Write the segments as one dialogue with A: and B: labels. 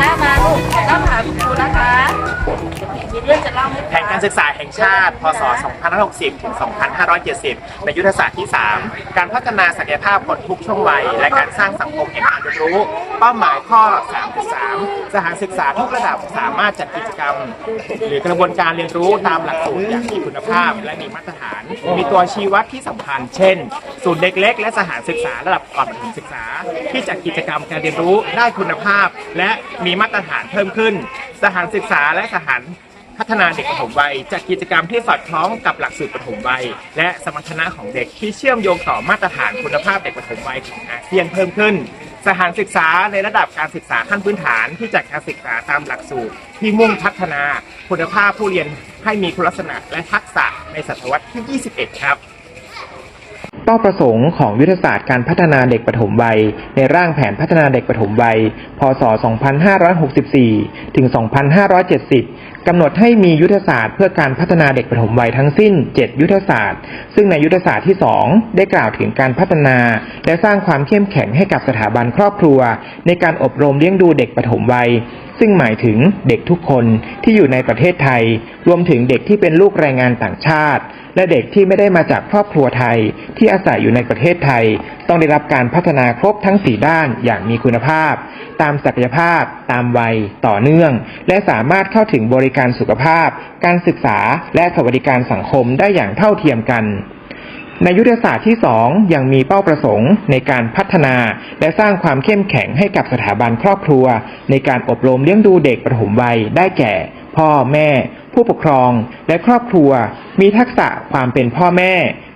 A: หน้ามาลูกหันหน้ามาหาครูนะคะมีเรื่องจะเล่า
B: ให้แผนการศึกษาแห่งชาติ พศ 2560 ถึง 2570 ในยุทธศาสตร์ที่ 3 การพัฒนาศักยภาพคนทุกช่วงวัย และการสร้างสังคมแห่งการเรียนรู้ เป้าหมายข้อ 3.3 สถานศึกษาทุกระดับสามารถจัดกิจกรรม หรือกระบวนการเรียนรู้ตามหลักสูตรอย่างมีคุณภาพ และมีมาตรฐาน มีตัวชี้วัดที่สำคัญเช่น ศูนย์เด็กเล็กและสถานศึกษาระดับก่อนประถมศึกษา ที่จัดกิจกรรมการเรียนรู้ได้คุณภาพ และมีมาตรฐานเพิ่มขึ้น สถานศึกษาและสถานพัฒนาเด็กปฐมวัยจัดกิจกรรมที่สอดคล้องกับหลักสูตรปฐมวัย และสมรรถนะของเด็กที่เชื่อมโยงต่อมาตรฐานคุณภาพเด็กปฐมวัยของอาเซียนเพิ่มขึ้น สถานศึกษาในระดับการศึกษาขั้นพื้นฐานที่จัดการศึกษาตามหลักสูตร ที่มุ่งพัฒนาคุณภาพผู้เรียนให้มีคุณลักษณะและทักษะในศตวรรษที่ 21 ครับ
C: ป้าประสงค์ของยุทธศาสตร์การพัฒนาเด็กปฐมวัย ในร่างแผนพัฒนาเด็กปฐมวัย พศ 2564 ถึง 2570 กำหนดให้มียุทธศาสตร์เพื่อการพัฒนาเด็กปฐมวัยทั้งสิ้น 7 ยุทธศาสตร์ ซึ่งในยุทธศาสตร์ที่ 2 ได้กล่าวถึงการพัฒนา และสร้างความเข้มแข็งให้กับสถาบันครอบครัว ในการอบรมเลี้ยงดูเด็กปฐมวัย ซึ่งหมายถึงเด็กทุกคนที่อยู่ในประเทศไทย รวมถึงเด็กที่เป็นลูกแรงงานต่างชาติ และเด็กที่ไม่ได้มาจากครอบครัวไทย ที่อาศัยอยู่ในประเทศไทย ต้องได้รับการพัฒนาครบทั้ง 4 ด้านอย่างมีคุณภาพ ตามศักยภาพ ตามวัย ต่อเนื่อง และสามารถเข้าถึงบริการสุขภาพ การศึกษา และสวัสดิการสังคมได้อย่างเท่าเทียมกัน ในยุทธศาสตร์ที่ 2 ยังมีเป้าประสงค์ในการพัฒนา และสร้างความเข้มแข็งให้กับสถาบันครอบครัว ในการอบรมเลี้ยงดูเด็กประถมวัยได้แก่ พ่อแม่ ผู้ปกครอง และครอบครัว มีทักษะความเป็นพ่อแม่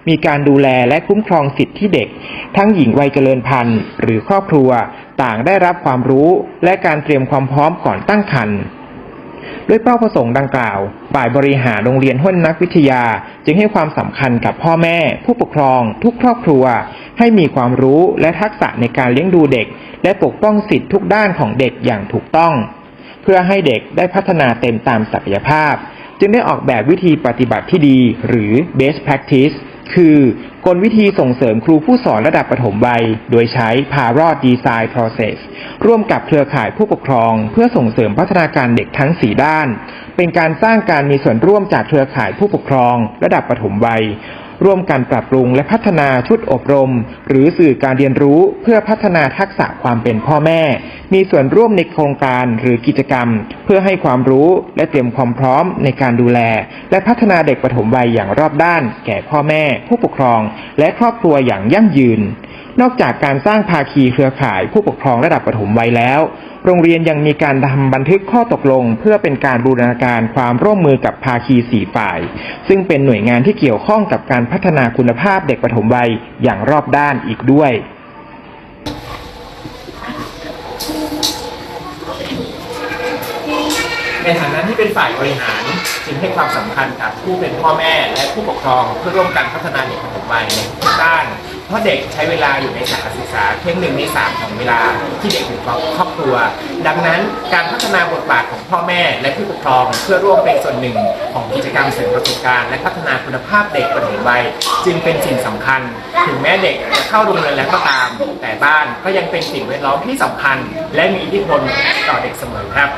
C: มีการดูแลและคุ้มครองสิทธิที่เด็ก ทั้งหญิงวัยเจริญพันธุ์หรือครอบครัว ต่างได้รับความรู้ และการเตรียมความพร้อมก่อนตั้งครรภ์ ด้วยเป้าประสงค์ดังกล่าว ฝ่ายบริหารโรงเรียนห้วยนักวิทยา จึงให้ความสำคัญกับพ่อแม่ ผู้ปกครอง ทุกครอบครัว ให้มีความรู้และทักษะในการเลี้ยงดูเด็ก และปกป้องสิทธิทุกด้านของเด็กอย่างถูกต้อง เพื่อให้เด็กได้พัฒนาเต็มตามศักยภาพ จึงได้ออกแบบวิธีปฏิบัติที่ดี หรือ best practice คือกลวิธีส่งเสริมครูผู้สอนระดับปฐมวัย โดยใช้ Parrot Design Process ร่วมกับเครือข่ายผู้ปกครอง เพื่อส่งเสริมพัฒนาการเด็กทั้ง 4 ด้าน เป็นการสร้างการมีส่วนร่วมจากเครือข่ายผู้ปกครอง ระดับปฐมวัย ร่วมกันปรับปรุงและพัฒนาชุดอบรม หรือสื่อการเรียนรู้เพื่อพัฒนาทักษะความเป็นพ่อแม่ มีส่วนร่วมในโครงการหรือกิจกรรม เพื่อให้ความรู้และเตรียมความพร้อมในการดูแล และพัฒนาเด็กปฐมวัยอย่างรอบด้าน แก่พ่อแม่ ผู้ปกครอง และครอบครัวอย่างยั่งยืน นอกจากการสร้างภาคีเครือข่ายผู้ปกครองระดับปฐมวัยแล้ว โรงเรียนยังมีการทำบันทึกข้อตกลง เพื่อเป็นการบูรณาการความร่วมมือกับภาคีสี่ฝ่าย ซึ่งเป็นหน่วยงานที่เกี่ยวข้องกับการพัฒนาคุณภาพเด็กปฐมวัยอย่างรอบด้านอีกด้วย
B: ในฐานะที่เป็นฝ่ายบริหารจึงให้ความสำคัญกับผู้เป็นพ่อแม่และผู้ปกครองเพื่อร่วมกันพัฒนาเด็กปฐมวัยในทุกด้าน เพราะเด็กใช้เวลาอยู่ในสถานศึกษาเพียงหนึ่งในสามของเวลาที่เด็กอยู่กับครอบครัว ดังนั้นการพัฒนาบทบาทของพ่อแม่และผู้ปกครอง เพื่อร่วมเป็นส่วนหนึ่งของกิจกรรมเสริมประสบการณ์และพัฒนาคุณภาพเด็กปฐมวัยจึงเป็นสิ่งสำคัญ ถึงแม้เด็กจะเข้าโรงเรียนแล้วก็ตาม แต่บ้านก็ยังเป็นสิ่งแวดล้อมที่สำคัญ และมีอิทธิพลต่อเด็กเสมอครับ